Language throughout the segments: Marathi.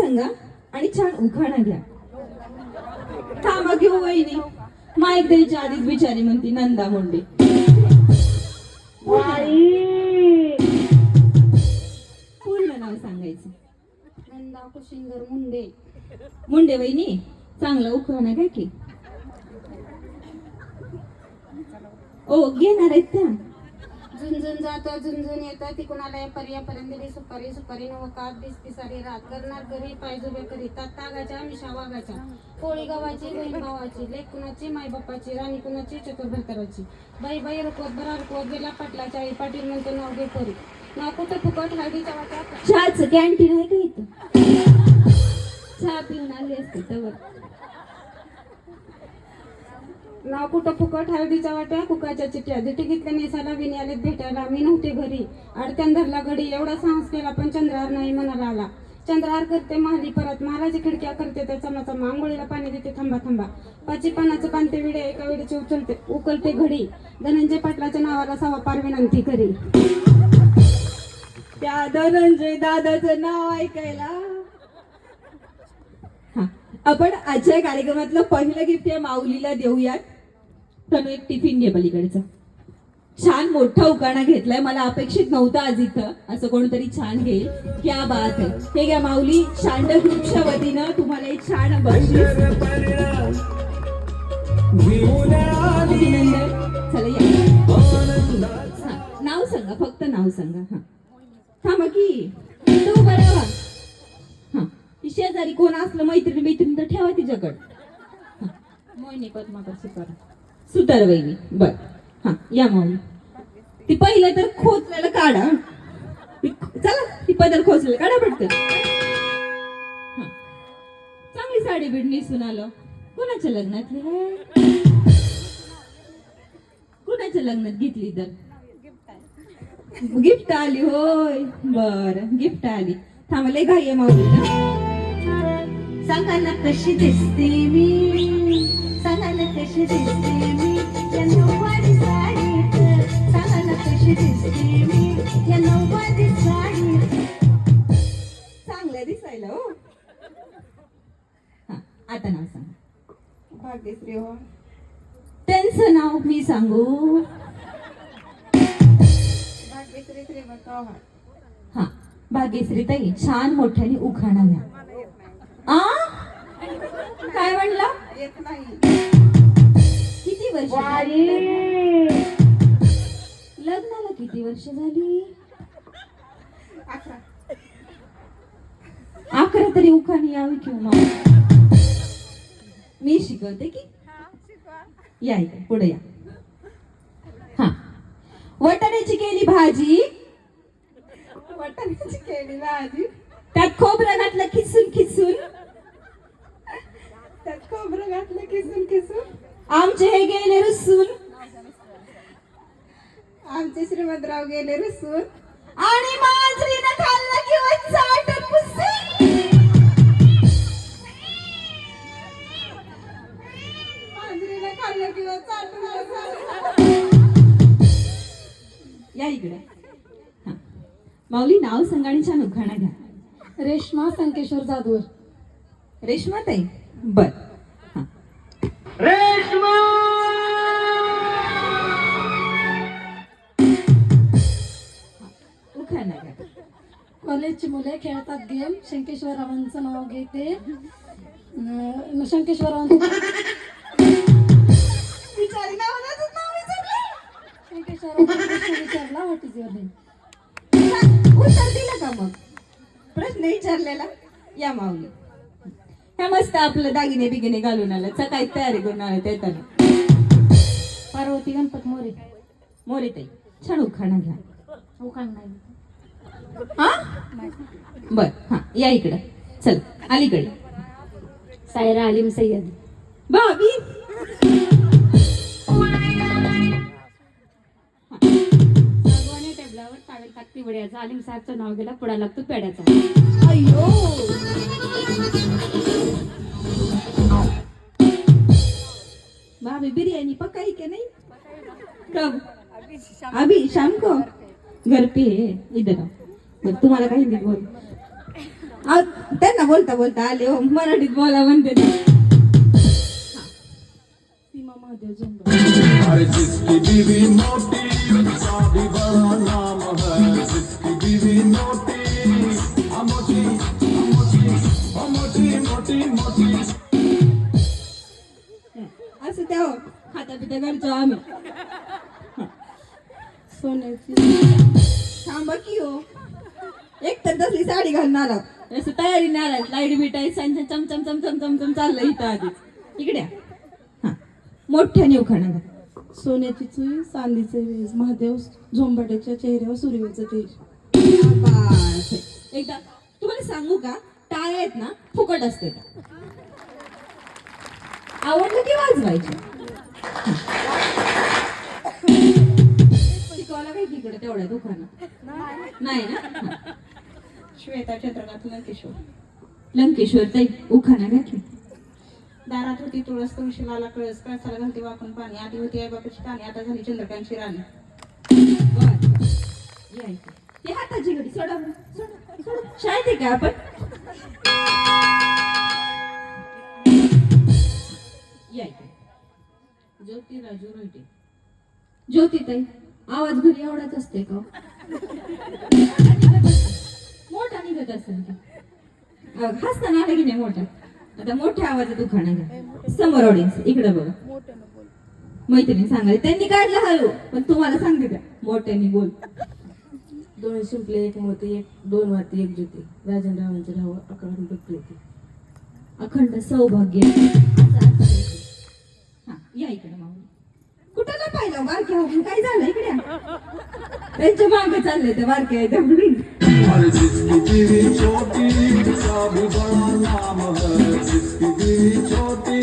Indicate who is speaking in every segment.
Speaker 1: सांगा आणि छान उखाणा घ्या. थांबा घेऊ वहिनी. माईक द्यायच्या आधीच बिचारी म्हणती नंदा मुंडे. पूर्ण नाव सांगायचं.
Speaker 2: नंदा कुशिंदर मुंडे.
Speaker 1: मुंडे वहिनी चांगला उखाणा घ्या की. ओ घेणार आहेत त्या.
Speaker 2: झुंझुन जातं झुंझुन येतं. ती कुणाला पर्यापर्यंत दिली? सुपारी सुपारी नवकात दिसती सारी रात करणार घरी. पायजुबे करीतात तागाच्या मिशा वाघाच्या पोळी गावाची बहीण भावाची लेख कुणाची माय बापाची राणी कुणाची चतुर्भरकराची बाई बाई रुकवत बरा रुकवत गेला पाटलाच्या आई पाटील म्हणतो नाव घे करी नाव कुठं? फुकट? हळदीच्या वाट्यात
Speaker 1: चहाचं कॅन्टीन आहे का इथं? चहा पिऊन आली असते तर
Speaker 2: नाव कुठं? फुकट हळदीच्या वाट्या कुकाच्या चिट्ट्या दिटी घेतल्या नेसाला विणी आलेत भेटायला. मी नव्हते घरी. अडत्यान धरला घडी. एवढा साहस केला पण चंद्रहार नाही मनाला आला. चंद्रहार करते महाली परत. महाराजी खिडक्या करते त्या चमाचा आंघोळीला पाणी देते. थांबा थांबा. पाची पानाचं पानते विडे. एका वेळेचे उचलते उकलते घडी. धनंजय पाटलाच्या नावाला सावा पार विनंती करी
Speaker 1: त्या धनंजय दादाचं नाव ऐकायला. आपण आजच्या कार्यक्रमातलं पहिलं गिफ्ट या माऊलीला देऊयात. तनु एक टिफिन घे पलीकडचा. छान मोठा उकाणा घेतलाय मला अपेक्षित नव्हतं आज इथं. असं कोणतरी छान घेईल क्या बात आहे हे घ्या माऊली शांड ग्रुपच्या वतीनं तुम्हाला एक छान बक्षीस. चला नाव सांगा फक्त नाव सांगा. हा. थांबा की. तू बरं हा. शेजारी कोण असलं मैत्रिणी मैत्रिणी तर ठेवा तिच्याकडं. मोहिनी पद्माकर सुतार सुतार वहिनी बर. हा या माऊली ती पहिलं तर खोचलेलं काढा ती- चला ती पदर खोचलेलं काढा पडते चांगली साडी बीड नेसून आलो. कोणाच्या लग्नातली आहे? कोणाच्या लग्नात घेतली तर? गिफ्ट आली होय. बर गिफ्ट आली. थांबले घाई माऊली
Speaker 3: सांगा ना कशी दिसते मी? सांगा ना कशी दिसते मी? या नऊवारी साडीत सांगा ना कशी दिसते मी? या नऊवारी साडीत
Speaker 1: चांगलं दिसायला हो. हा आता नाव सांगा.
Speaker 2: भाग्यश्री हो.
Speaker 1: त्यांचं नाव मी सांगू?
Speaker 2: भाग्यश्री श्रीमंत
Speaker 1: हा भाग्यश्री ताई छान मोठ्याने उखाणा घ्या. आ? काय म्हणला?
Speaker 2: येत नाही.
Speaker 1: किती वर्ष लग्नाला किती वर्ष झाली?
Speaker 2: अकरा.
Speaker 1: अकरा तरी उखाणी यावी किंवा मी शिकवते की? या इथे पुढे या. हा. वटाण्याची केली भाजी?
Speaker 2: वाटाण्याची केली भाजी.
Speaker 1: त्यात खोबरं घातलं खिसून खिसून?
Speaker 2: त्यात खोबरं घातलं किसून किसून
Speaker 1: आमचे हे गेले रुसून
Speaker 2: आमचे श्रीमंतराव गेले रसून
Speaker 1: आणि मांजरीनं खाल्लं किंवा चाटून पुसून.
Speaker 2: खाल्लं किंवा चाटून.
Speaker 1: या इकडे. हा. माऊली नाव सांगा आणि छान उखाणा घ्या.
Speaker 2: रेश्मा संकेश्वर जाधवर
Speaker 1: रेश्मा ताई बर.
Speaker 2: कॉलेजची मुले खेळतात गेम. शंकेश्वररावांचं नाव घेते. अं, शंकेश्वररावांचं
Speaker 1: नाव विचारलं.
Speaker 2: शंकेश्वररावांचा प्रश्न विचारला व्हॉट इज युअर नेम
Speaker 1: उत्तर दिलं का मग? प्रश्न विचारलेला. या माऊली. ह्या मस्त आपलं दागिने बिगिने घालून आलं. सकाळी तयारी करून आलं येताना
Speaker 2: पार्वती गणपत मोरे.
Speaker 1: मोरे ताई छान उखाणा घ्या.
Speaker 2: उखाण नाही.
Speaker 1: हा? बर हा या इकडं. चल अलीकडे.
Speaker 2: सायरा अलीम सय्यद.
Speaker 1: भाभी!
Speaker 2: टाकती वड्याचा अलीम साहेबचं नाव गेला पुढा लागतो पेड्याचा
Speaker 1: अयो भाभी बिरयानी पकाई के नहीं? कब अभी शाम को घर पे है इधर बरं, तुम्हाला काही नाही बोल. त्यांना बोलता बोलता आले हो मराठीत बोला म्हणते.
Speaker 2: सीमा महादेव झोंबडे
Speaker 1: असं त्या हो, खाता पिता करतो हो आम्ही.
Speaker 2: सोन्याची.
Speaker 1: थांबा की हो. एक तर तसली साडी घालून आला. असं तयारी नाही आला. लाइट बिटाई सांच्या चमचम चमचम चमचम चाललं इथं आधीच. इकड्या हा. मोठ्या नेऊ घाल.
Speaker 2: सोन्याची चुई चांदीचे वेज महादेव झोंबाड्याच्या चेहऱ्यावर सूर्याचं तेज.
Speaker 1: शाबास. एकदा तुम्हाला सांगू का? टाळ्या आहेत ना फुकट असते. आवडलं की वाजवायचे शिकवायला काय तिकडे तेवढ्या दुकानात नाही ना.
Speaker 2: श्वेता चित्रनाथ किशोर
Speaker 1: लंकेश्वर ताई उखाणा घातली
Speaker 2: दारात होती तुळस तुळशी लाला कळस कळसाला घालते वाकून पाणी आधी होती आई बापाची टाणी आता झाली चंद्रकांतची राणी
Speaker 1: हाताची घडी सोडा. सोडा. शाळेत आहे का आपण. ज्योती राजू रोहिटे ज्योती ताई आवाज घरी एवढाच असते का मोठा निघत असेल हसताना आलं की नाही मोठा. आता मोठ्या आवाजात उखाणा घ्या समोर ऑडियन्स इकडे बघा. मैत्रिणी सांगायला त्यांनी काढलं हळू पण तुम्हाला सांगते त्या मोठ्याने बोल.
Speaker 4: दोन शिंपले एक मोती एक दोन वाती एक ज्योती. राजन रावांचे राव अकरा डुकले
Speaker 1: अखंड सौभाग्य. हा या इकडे माऊली कुठं पाहिलं? बारक्या होऊन काय झालं इकडे. त्यांच्या मागे चालले ते बारक्या आहेत म्हणून.
Speaker 5: अरे जिसकी बीवी छोटी उसका भी बड़ा नाम है जिसकी बीवी छोटी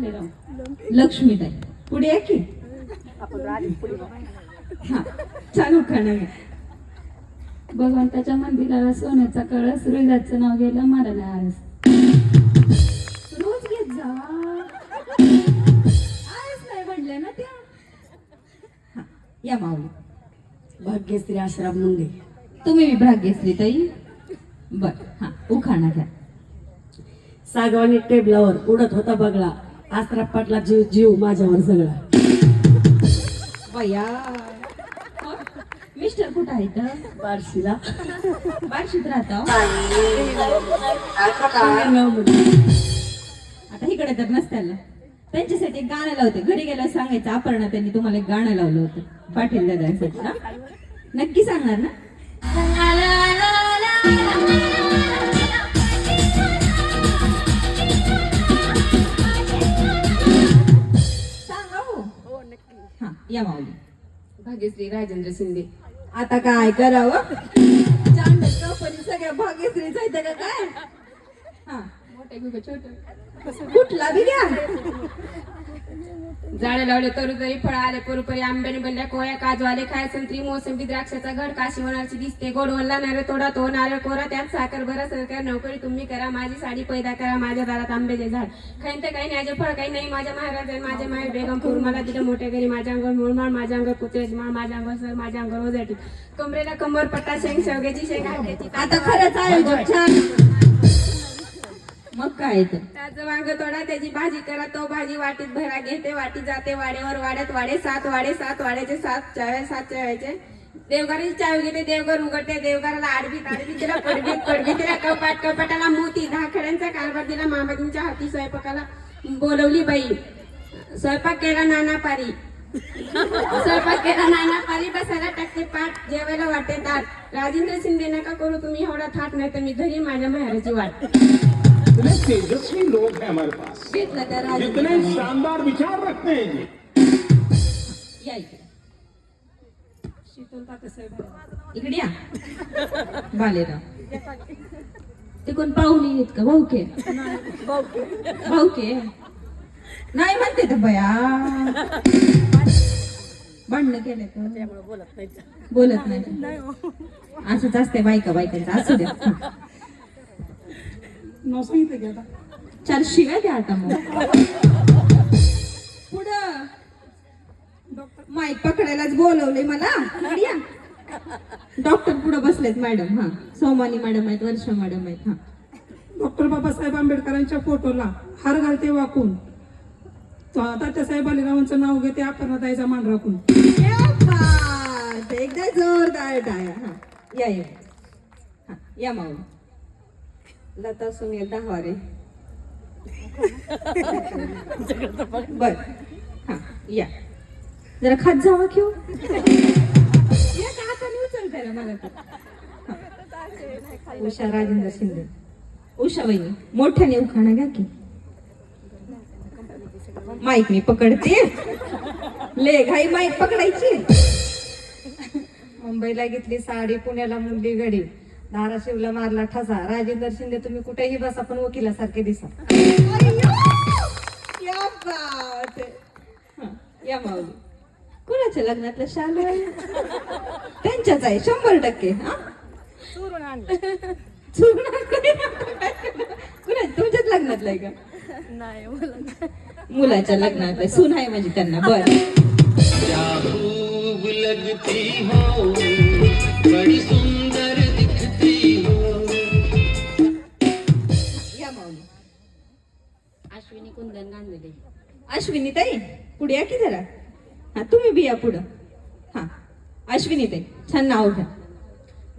Speaker 2: भालेराव
Speaker 1: लक्ष्मीताई पुढे या की? हा. उखाणा घ्या
Speaker 2: भगवंताच्या मंदिराला सोन्याचा कळस रुईदाचं नाव गेलं मारायला आळस.
Speaker 1: रोज घेत जा. आळस नाही म्हणले ना त्या. हा. या माऊली.
Speaker 4: भाग्यश्री आश्रम मुंडे
Speaker 1: तुम्ही विभाग्यश्री ताई. बर. हा उखाणा घ्या.
Speaker 4: सागवानी टेबलावर उडत होता बगळा. आसरा पाटला जीव जीव माझ्यावर सगळा
Speaker 1: बया मिस्टर कुठं आहेत
Speaker 4: बार्शीला
Speaker 1: बार्शीत राहता आता इकडे तर नसत्याला त्यांच्यासाठी एक गाणं लावते घरी गेल्यावर सांगायचं अपर्णा त्यांनी तुम्हाला एक गाणं लावलं होतं पाटील दादांसाठी ना नक्की सांगणार ना हा या माऊली.
Speaker 4: भाग्यश्री राजेंद्र शिंदे.
Speaker 1: आता काय करावं? चांड कंपनी सगळ्या भाग्यश्रीच आहेत का काय? हा. कुठला बी घ्या
Speaker 6: झाडे लावले तरू तरी फळ आले परुपरी आंब्याने बनल्या कोया काजू आले खाय संत्री मोसंबी द्राक्षाचा घड काशी वनाची दिसते गोड वल्ला नारळ तोडा तो नारळ कोरा त्यात साखर भरा सरकार नोकरी तुम्ही करा माझी साडी पैदा करा माझ्या दारात आंब्याचे झाड. खाईन तर काही नाही फळ काही नाही माझ्या महाराज माझ्या माहेर बेगमपूर मला तिथे मोठ्या घरी माझ्या अंगावर मुळमाळ माझ्या अंगावर कुत्र्याची माळ माझ्या अंगावर सर माझ्या अंगावर ओझाटी कमरेला कंबर पट्टा शेंग शेवग्याची शेंग
Speaker 1: आता खरंच आयोजक छान. मग काय तर?
Speaker 6: त्याचं वांग तोडा त्याची भाजी करा तो भाजी वाटीत भरा घेते वाटी जाते वाड्यावर वाड्यात वाडे सात वाडे सात वाड्याचे सात चाव्या सात चाव्याचे. देवघराची चावी घेते देवघर उघडते देवघराला आडवीत आडवीत तिला पडवीत पडवीत तिला कपाट कपाटाला मोती दहा खड्यांचा कारभार दिला मामाजींच्या हाती स्वयंपाकाला बोलवली बाई. स्वयंपाक केला नाना पारी. स्वयंपाक केला नाना पारी बसायला टाकते पाठ जेवायला वाटे दाट राजेंद्र शिंदे नका करू तुम्ही एवढा थाट नाही तर मी धरी माझ्या माहेराची वाट.
Speaker 7: इतने तेजस्वी लोग हैं हमारे पास। इतने शानदार विचार रखते हैं जी।
Speaker 1: या इकडे।
Speaker 2: शीतल तात्यासाहेब
Speaker 1: इकडे या. बालेराव. ते कोण पाहुणी आहेत का? भाऊके भाऊके नाही म्हणते तर बया. भांडणं केले तर बोलत नाही. असंच असते बायका बायकांचं. असू द्या. हा.
Speaker 2: नाव सांगितलं की आता.
Speaker 1: चार शिव्या द्या आता मग. पुढं. माईक पकडायलाच बोलवलंय मला. इकडे या. डॉक्टर पुढे बसलेत मॅडम. हा. सोमानी मॅडम आहेत वर्षा मॅडम आहेत हा.
Speaker 8: डॉक्टर बाबासाहेब आंबेडकरांच्या फोटोला हार घालते वाकून. तात्यासाहेब बालीरावांचं नाव घेते अपर्णाताईचा मान राखून
Speaker 1: क्या बात! एकदा जोरदार टाळ्या. हा. या या. हा. या माऊली. लता सुनील दहावारे. बर. हा या. जरा खात जावा घेऊ या का हाताने उचलताय ना मला तर. हा. उषा राजेंद्र शिंदे. उषा वहिनी मोठ्याने उखाणा घ्या की. माईक मी पकडते. ले घाई माईक पकडायची.
Speaker 9: मुंबईला घेतली साडी पुण्याला मुंडी गडी धाराशिवला मारला ठसा. राजेंद्र शिंदे तुम्ही कुठेही बसा पण वकिलासारखे दिसा.
Speaker 1: या बात. हं, या माऊली. कुणाच्या लग्नातलं शाल आहे? त्यांच्याच आहे शंभर टक्के हा? चुरून आणलं. कुणा तुमच्याच लग्नातलं आहे का? नाही मुलाच्या लग्नात आहे सून आहे म्हणजे त्यांना बर.
Speaker 10: खूब लगती हो
Speaker 11: अश्विनी
Speaker 1: ताई पुढे या की जरा? हा तुम्ही बी या पुढं. हा अश्विनी ताई छान नाव घ्या.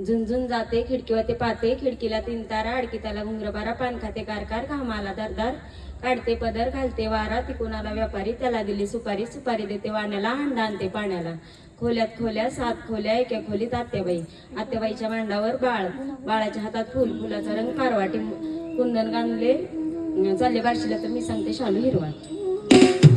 Speaker 11: झुंझुन जाते खिडकीवर ते पाहते खिडकीला तीन तारा अडकी त्याला घुंगरबारा पान खाते कारकार घामाला दरदार काढते पदर घालते वारा तिकोणाला व्यापारी त्याला दिली सुपारी सुपारी देते वाण्याला हंडा आणते पाण्याला. खोल्यात खोल्या सात खोल्या एका खोलीत आत्याबाई. आत्याबाईच्या मांडावर बाळ बाळाच्या हातात फुल फुलाचा रंग पारवाटी कुंदन गांधले चालले बारशीला तर मी सांगते शालू हिरवा. you.